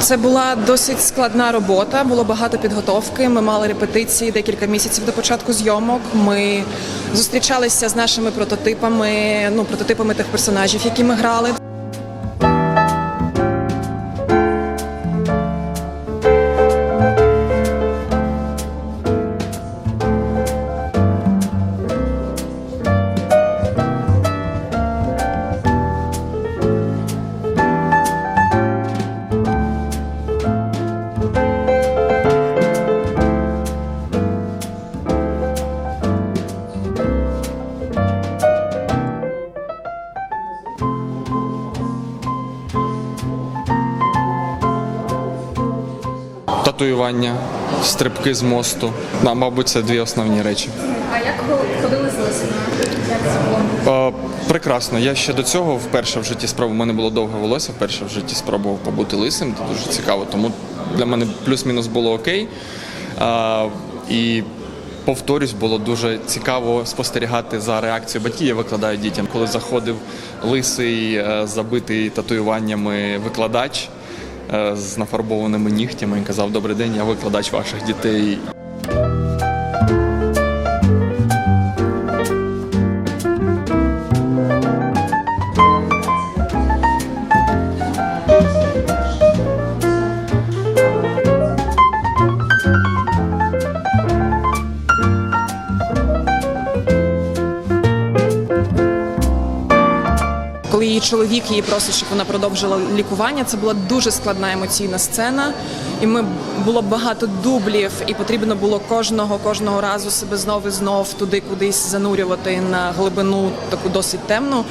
Це була досить складна робота. Було багато підготовки. Ми мали репетиції декілька місяців до початку зйомок. Ми зустрічалися з нашими прототипами, ну прототипами тих персонажів, які ми грали. Татуювання, стрибки з мосту. Да, мабуть, це дві основні речі. А як ви ходили з лисиною? Е, прекрасно. Я ще до цього вперше в житті спробував. У мене було довге волосся, вперше в житті спробував побути лисим. Це дуже цікаво. Тому для мене плюс-мінус було окей. Е, і повторюсь, було дуже цікаво спостерігати за реакцією батьків. Я викладаю дітям. Коли заходив лисий, е, забитий татуюваннями викладач. Е, З нафарбованими нігтями і казав Добрий день, я викладач ваших дітей. Чоловік її просить, щоб вона продовжила лікування, це була дуже складна емоційна сцена. І ми було багато дублів, і потрібно було кожного кожного разу себе знов і знов туди кудись занурювати на глибину таку досить темну.